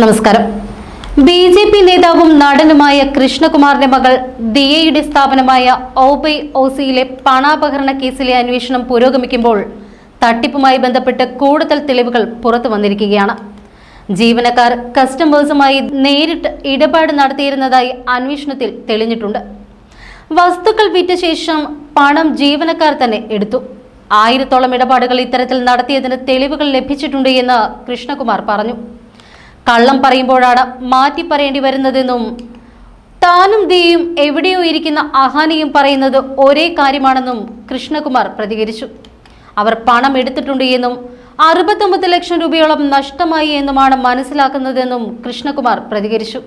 നമസ്കാരം. B J P നേതാവും നടനുമായ കൃഷ്ണകുമാറിന്റെ മകൾ ദിയയുടെ സ്ഥാപനമായ ഓബൈ ഓസിയിലെ പണാപകരണ കേസിലെ അന്വേഷണം പുരോഗമിക്കുമ്പോൾ തട്ടിപ്പുമായി ബന്ധപ്പെട്ട് കൂടുതൽ തെളിവുകൾ പുറത്തു വന്നിരിക്കുകയാണ്. ജീവനക്കാർ കസ്റ്റമേഴ്സുമായി നേരിട്ട് ഇടപാട് നടത്തിയിരുന്നതായി അന്വേഷണത്തിൽ തെളിഞ്ഞിട്ടുണ്ട്. വസ്തുക്കൾ വിറ്റ ശേഷം പണം ജീവനക്കാർ തന്നെ എടുത്തു. ആയിരത്തോളം ഇടപാടുകൾ ഇത്തരത്തിൽ നടത്തിയതിന് തെളിവുകൾ ലഭിച്ചിട്ടുണ്ട് എന്ന് കൃഷ്ണകുമാർ പറഞ്ഞു. കള്ളം പറയുമ്പോഴാണ് മാറ്റി പറയേണ്ടി വരുന്നതെന്നും താനും ദിയും എവിടെയോ ഇരിക്കുന്ന അഹാനിയും പറയുന്നത് ഒരേ കാര്യമാണെന്നും കൃഷ്ണകുമാർ പ്രതികരിച്ചു. അവർ പണം എടുത്തിട്ടുണ്ട് എന്നും അറുപത്തൊമ്പത് ലക്ഷം രൂപയോളം നഷ്ടമായി എന്നുമാണ് മനസ്സിലാക്കുന്നതെന്നും കൃഷ്ണകുമാർ പ്രതികരിച്ചു.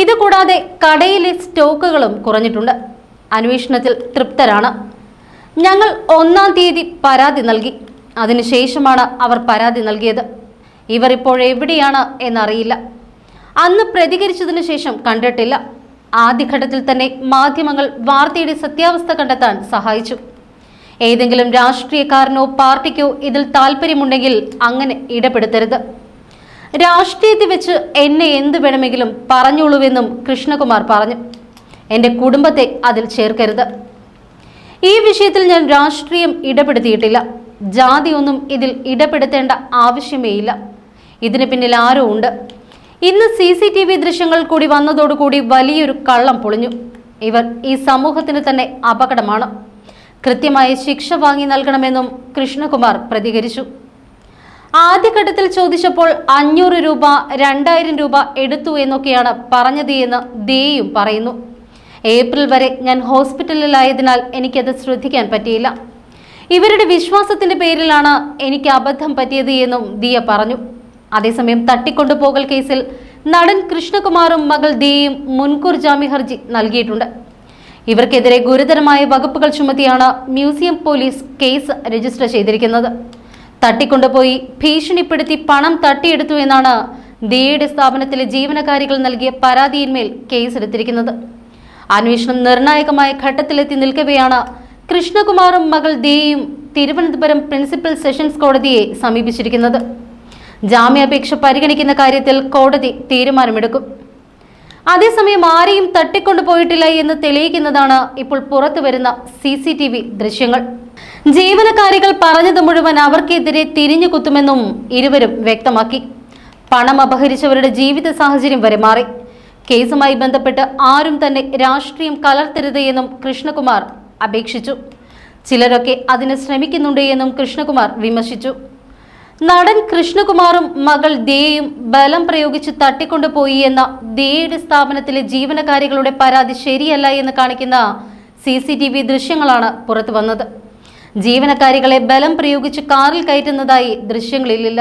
ഇതുകൂടാതെ കടയിലെ സ്റ്റോക്കുകളും കുറഞ്ഞിട്ടുണ്ട്. അന്വേഷണത്തിൽ തൃപ്തരാണ്. ഞങ്ങൾ ഒന്നാം തീയതി പരാതി നൽകി. അതിനുശേഷമാണ് അവർ പരാതി നൽകിയത്. ഇവർ ഇപ്പോൾ എവിടെയാണ് എന്നറിയില്ല. അന്ന് പ്രതികരിച്ചതിനു ശേഷം കണ്ടിട്ടില്ല. ആദ്യഘട്ടത്തിൽ തന്നെ മാധ്യമങ്ങൾ വാർത്തയുടെ സത്യാവസ്ഥ കണ്ടെത്താൻ സഹായിച്ചു. ഏതെങ്കിലും രാഷ്ട്രീയക്കാരനോ പാർട്ടിക്കോ ഇതിൽ താല്പര്യമുണ്ടെങ്കിൽ അങ്ങനെ ഇടപെടുത്തരുത്. രാഷ്ട്രീയത്തിൽ വെച്ച് എന്നെ എന്ത് വേണമെങ്കിലും പറഞ്ഞോളൂവെന്നും കൃഷ്ണകുമാർ പറഞ്ഞു. എന്റെ കുടുംബത്തെ അതിൽ ചേർക്കരുത്. ഈ വിഷയത്തിൽ ഞാൻ രാഷ്ട്രീയം ഇടപെടുത്തിയിട്ടില്ല. ജാതിയൊന്നും ഇതിൽ ഇടപെടുത്തേണ്ട ആവശ്യമേയില്ല. ഇതിന് പിന്നിൽ ആരോ ഉണ്ട്. ഇന്ന് സി സി ടി വി ദൃശ്യങ്ങൾ കൂടി വന്നതോടുകൂടി വലിയൊരു കള്ളം പൊളിഞ്ഞു. ഇവർ ഈ സമൂഹത്തിന് തന്നെ അപകടമാണ്. കൃത്യമായ ശിക്ഷ വാങ്ങി നൽകണമെന്നും കൃഷ്ണകുമാർ പ്രതികരിച്ചു. ആദ്യഘട്ടത്തിൽ ചോദിച്ചപ്പോൾ അഞ്ഞൂറ് രൂപ രണ്ടായിരം രൂപ എടുത്തു എന്നൊക്കെയാണ് പറഞ്ഞത് എന്ന് ദേയും പറയുന്നു. ഏപ്രിൽ വരെ ഞാൻ ഹോസ്പിറ്റലിലായതിനാൽ എനിക്കത് ശ്രദ്ധിക്കാൻ പറ്റിയില്ല. ഇവരുടെ വിശ്വാസത്തിന്റെ പേരിലാണ് എനിക്ക് അബദ്ധം പറ്റിയത് എന്നും ദിയ പറഞ്ഞു. അതേസമയം തട്ടിക്കൊണ്ടുപോകൽ കേസിൽ നടൻ കൃഷ്ണകുമാറും മകൾ ദിയയും മുൻകൂർ ജാമ്യ ഹർജി നൽകിയിട്ടുണ്ട്. ഇവർക്കെതിരെ ഗുരുതരമായ വകുപ്പുകൾ ചുമത്തിയാണ് മ്യൂസിയം പോലീസ് കേസ് രജിസ്റ്റർ ചെയ്തിരിക്കുന്നത്. തട്ടിക്കൊണ്ടുപോയി ഭീഷണിപ്പെടുത്തി പണം തട്ടിയെടുത്തു എന്നാണ് ദിയയുടെ സ്ഥാപനത്തിലെ ജീവനക്കാരികൾ നൽകിയ പരാതിയിന്മേൽ കേസെടുത്തിരിക്കുന്നത്. അന്വേഷണം നിർണായകമായ ഘട്ടത്തിലെത്തി നിൽക്കവെയാണ് കൃഷ്ണകുമാറും മകൾ ദിയയും തിരുവനന്തപുരം പ്രിൻസിപ്പൽ സെഷൻസ് കോടതിയെ സമീപിച്ചിരിക്കുന്നത്. ജാമ്യാപേക്ഷ പരിഗണിക്കുന്ന കാര്യത്തിൽ കോടതി തീരുമാനമെടുക്കും. അതേസമയം ആരെയും തട്ടിക്കൊണ്ടുപോയിട്ടില്ല എന്ന് തെളിയിക്കുന്നതാണ് ഇപ്പോൾ പുറത്തു വരുന്ന സി സി ടി വി ദൃശ്യങ്ങൾ. ജീവനക്കാരികൾ പറഞ്ഞത് മുഴുവൻ അവർക്കെതിരെ തിരിഞ്ഞു കുത്തുമെന്നും ഇരുവരും വ്യക്തമാക്കി. പണം അപഹരിച്ചവരുടെ ജീവിത സാഹചര്യം വരെ മാറി. കേസുമായി ബന്ധപ്പെട്ട് ആരും തന്നെ രാഷ്ട്രീയം കലർത്തരുത് എന്നും കൃഷ്ണകുമാർ അപേക്ഷിച്ചു. ചിലരൊക്കെ അതിന് ശ്രമിക്കുന്നുണ്ട് എന്നും കൃഷ്ണകുമാർ വിമർശിച്ചു. നടൻ കൃഷ്ണകുമാറും മകൾ ദേയും ബലം പ്രയോഗിച്ച് തട്ടിക്കൊണ്ടുപോയി എന്ന ദേയുടെ സ്ഥാപനത്തിലെ ജീവനക്കാരികളുടെ പരാതി ശരിയല്ല എന്ന് കാണിക്കുന്ന സി സി ടി വി ദൃശ്യങ്ങളാണ് പുറത്തു വന്നത്. ജീവനക്കാരികളെ ബലം പ്രയോഗിച്ച് കാറിൽ കയറ്റുന്നതായി ദൃശ്യങ്ങളിലില്ല.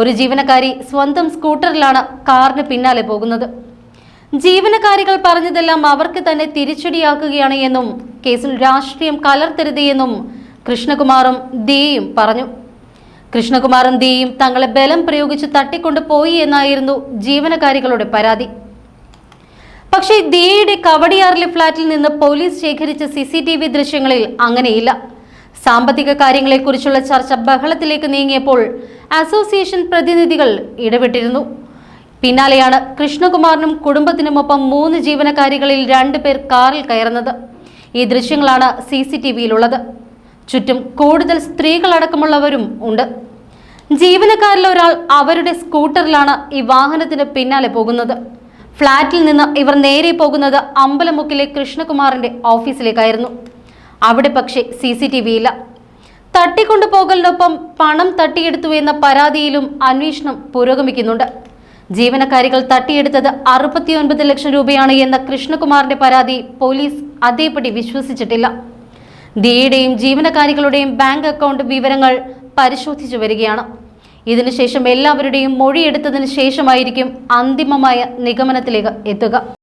ഒരു ജീവനക്കാരി സ്വന്തം സ്കൂട്ടറിലാണ് കാറിന് പിന്നാലെ പോകുന്നത്. ജീവനക്കാരികൾ പറഞ്ഞതെല്ലാം അവർക്ക് തന്നെ തിരിച്ചടിയാക്കുകയാണ് എന്നും കേസിൽ രാഷ്ട്രീയം കലർത്തരുത് എന്നും കൃഷ്ണകുമാറും ദേയും പറഞ്ഞു. കൃഷ്ണകുമാറും ദേയും തങ്ങളെ ബലം പ്രയോഗിച്ച് തട്ടിക്കൊണ്ടു പോയി എന്നായിരുന്നു ജീവനക്കാരികളുടെ പരാതി. പക്ഷേ ദിയയുടെ കവടിയാറിലെ ഫ്ളാറ്റിൽ നിന്ന് പോലീസ് ശേഖരിച്ച സി സി ടി വി ദൃശ്യങ്ങളിൽ അങ്ങനെയില്ല. സാമ്പത്തിക കാര്യങ്ങളെക്കുറിച്ചുള്ള ചർച്ച ബഹളത്തിലേക്ക് നീങ്ങിയപ്പോൾ അസോസിയേഷൻ പ്രതിനിധികൾ ഇടപെട്ടിരുന്നു. പിന്നാലെയാണ് കൃഷ്ണകുമാറിനും കുടുംബത്തിനുമൊപ്പം മൂന്ന് ജീവനക്കാരികളിൽ രണ്ടു പേർ കാറിൽ കയറുന്നത്. ഈ ദൃശ്യങ്ങളാണ് സി സി ടി വിയിലുള്ളത് ചുറ്റും കൂടുതൽ സ്ത്രീകളടക്കമുള്ളവരും ഉണ്ട്. ജീവനക്കാരിൽ ഒരാൾ അവരുടെ സ്കൂട്ടറിലാണ് ഈ വാഹനത്തിന് പിന്നാലെ പോകുന്നത്. ഫ്ളാറ്റിൽ നിന്ന് ഇവർ നേരെ പോകുന്നത് അമ്പലമുക്കിലെ കൃഷ്ണകുമാറിന്റെ ഓഫീസിലേക്കായിരുന്നു. അവിടെ പക്ഷേ സി സി ടി വിയില്ല. തട്ടിക്കൊണ്ടുപോകലിനൊപ്പം പണം തട്ടിയെടുത്തു എന്ന പരാതിയിലും അന്വേഷണം പുരോഗമിക്കുന്നുണ്ട്. ജീവനക്കാരികൾ തട്ടിയെടുത്തത് അറുപത്തിയൊൻപത് ലക്ഷം രൂപയാണ് എന്ന കൃഷ്ണകുമാറിന്റെ പരാതി പോലീസ് അതേപടി വിശ്വസിച്ചിട്ടില്ല. ദിയുടെയും ജീവനക്കാരികളുടെയും ബാങ്ക് അക്കൗണ്ട് വിവരങ്ങൾ പരിശോധിച്ചു വരികയാണ്. ഇതിനുശേഷം എല്ലാവരുടെയും മൊഴിയെടുത്തതിന് ശേഷമായിരിക്കും അന്തിമമായ നിഗമനത്തിലേക്ക് എത്തുക.